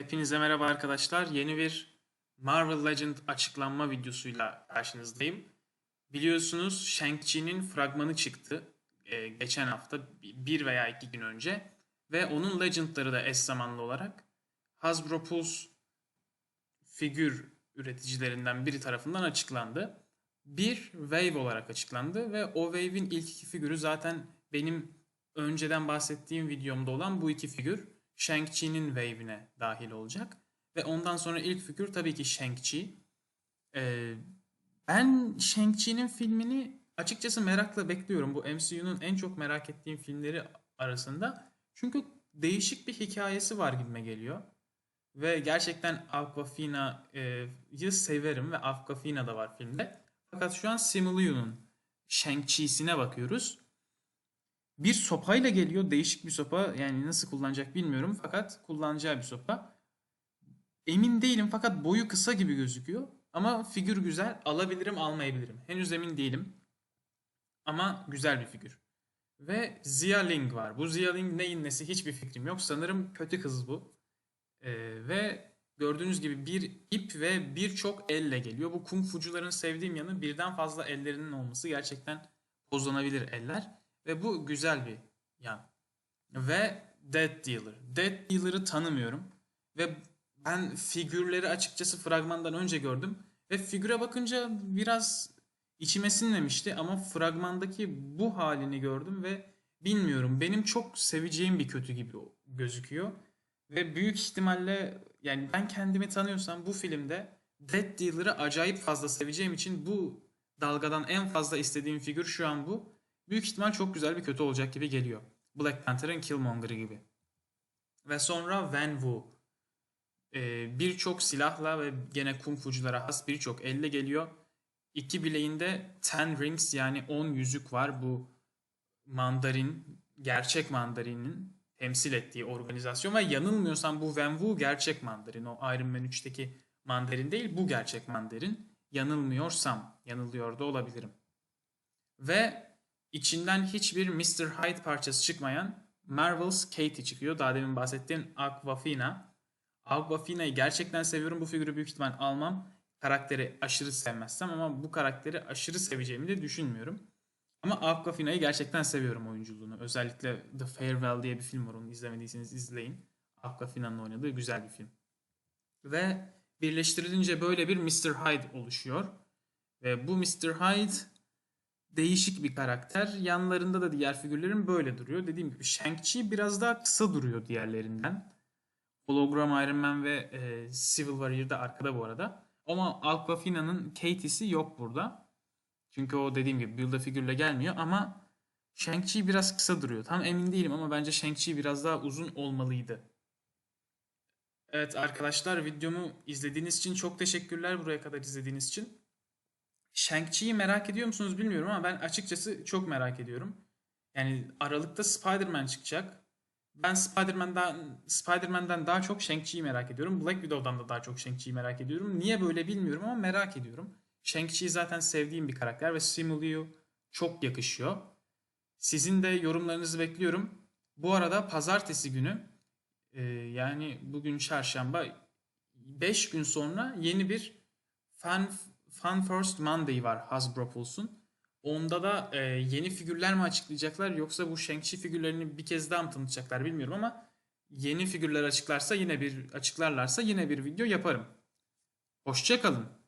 Hepinize merhaba arkadaşlar. Yeni bir Marvel Legend açıklanma videosuyla karşınızdayım. Biliyorsunuz Shang-Chi'nin fragmanı çıktı e, geçen hafta bir veya iki gün önce ve onun Legend'ları da eş zamanlı olarak Hasbro Pulse figür üreticilerinden biri tarafından açıklandı. Bir Wave olarak açıklandı ve o Wave'in ilk iki figürü zaten benim önceden bahsettiğim videomda olan bu iki figür Shang-Chi'nin Wave'ine dahil olacak. Ve ondan sonra ilk figür tabii ki Shang-Chi. Ee, ben Shang-Chi'nin filmini açıkçası merakla bekliyorum. Bu MCU'nun en çok merak ettiğim filmleri arasında. Çünkü değişik bir hikayesi var gibime geliyor. Ve gerçekten Awkwafina'yı severim ve Awkwafina da var filmde. Fakat şu an Simu Liu'nun Shang-Chi'sine bakıyoruz. Bir sopayla geliyor. Değişik bir sopa. Yani nasıl kullanacak bilmiyorum. Fakat kullanacağı bir sopa. Emin değilim fakat boyu kısa gibi gözüküyor. Ama figür güzel. Alabilirim almayabilirim. Henüz emin değilim. Ama güzel bir figür. Ve Zia Ling var. Bu Zia Ling neyin nesi hiçbir fikrim yok. Sanırım kötü kız bu. Ee, ve gördüğünüz gibi bir ip ve birçok elle geliyor. Bu kung fucuların sevdiğim yanı birden fazla ellerinin olması. Gerçekten pozlanabilir eller. Ve bu güzel bir yan. Ve Dead Dealer. Dead Dealer'ı tanımıyorum. Ve ben figürleri açıkçası fragmandan önce gördüm. Ve figüre bakınca biraz içime sinmemişti ama fragmandaki bu halini gördüm ve bilmiyorum benim çok seveceğim bir kötü gibi gözüküyor. Ve büyük ihtimalle yani ben kendimi tanıyorsam bu filmde Dead Dealer'ı acayip fazla seveceğim için bu dalgadan en fazla istediğim figür şu an bu. Büyük ihtimal çok güzel bir kötü olacak gibi geliyor. Black Panther'ın Killmonger'ı gibi. Ve sonra Van Wu. Ee, birçok silahla ve gene kung fuculara has birçok elle geliyor. İki bileğinde ten rings yani 10 yüzük var. Bu mandarin, gerçek mandarinin temsil ettiği organizasyon ve yanılmıyorsam bu Van Wu gerçek mandarin. O Iron Man 3'teki mandarin değil bu gerçek mandarin. Yanılmıyorsam, yanılıyor da olabilirim. Ve içinden hiçbir Mr. Hyde parçası çıkmayan Marvel's Katie çıkıyor. Daha demin bahsettiğim Aquafina. Aquafina'yı gerçekten seviyorum. Bu figürü büyük ihtimal almam. Karakteri aşırı sevmezsem ama bu karakteri aşırı seveceğimi de düşünmüyorum. Ama Aquafina'yı gerçekten seviyorum oyunculuğunu. Özellikle The Farewell diye bir film var. Onu izlemediyseniz izleyin. Aquafina'nın oynadığı güzel bir film. Ve birleştirilince böyle bir Mr. Hyde oluşuyor. Ve bu Mr. Hyde değişik bir karakter. Yanlarında da diğer figürlerin böyle duruyor. Dediğim gibi Shang-Chi biraz daha kısa duruyor diğerlerinden. Hologram Iron Man ve e, Civil Warrior da arkada bu arada. Ama Aquafina'nın Katie'si yok burada. Çünkü o dediğim gibi build figürle gelmiyor ama Shang-Chi biraz kısa duruyor. Tam emin değilim ama bence Shang-Chi biraz daha uzun olmalıydı. Evet arkadaşlar videomu izlediğiniz için çok teşekkürler buraya kadar izlediğiniz için. Shang-Chi'yi merak ediyor musunuz bilmiyorum ama ben açıkçası çok merak ediyorum. Yani Aralık'ta Spider-Man çıkacak. Ben Spider-Man'den Spider-Man'den daha çok Shang-Chi'yi merak ediyorum. Black Widow'dan da daha çok Shang-Chi'yi merak ediyorum. Niye böyle bilmiyorum ama merak ediyorum. Shang-Chi zaten sevdiğim bir karakter ve Simu Liu çok yakışıyor. Sizin de yorumlarınızı bekliyorum. Bu arada pazartesi günü e, yani bugün çarşamba 5 gün sonra yeni bir Fan, Fan First Monday var Hasbro Pulse'un. Onda da e, yeni figürler mi açıklayacaklar yoksa bu Shang-Chi figürlerini bir kez daha mı tanıtacaklar bilmiyorum ama yeni figürler açıklarsa yine bir açıklarlarsa yine bir video yaparım. Hoşçakalın.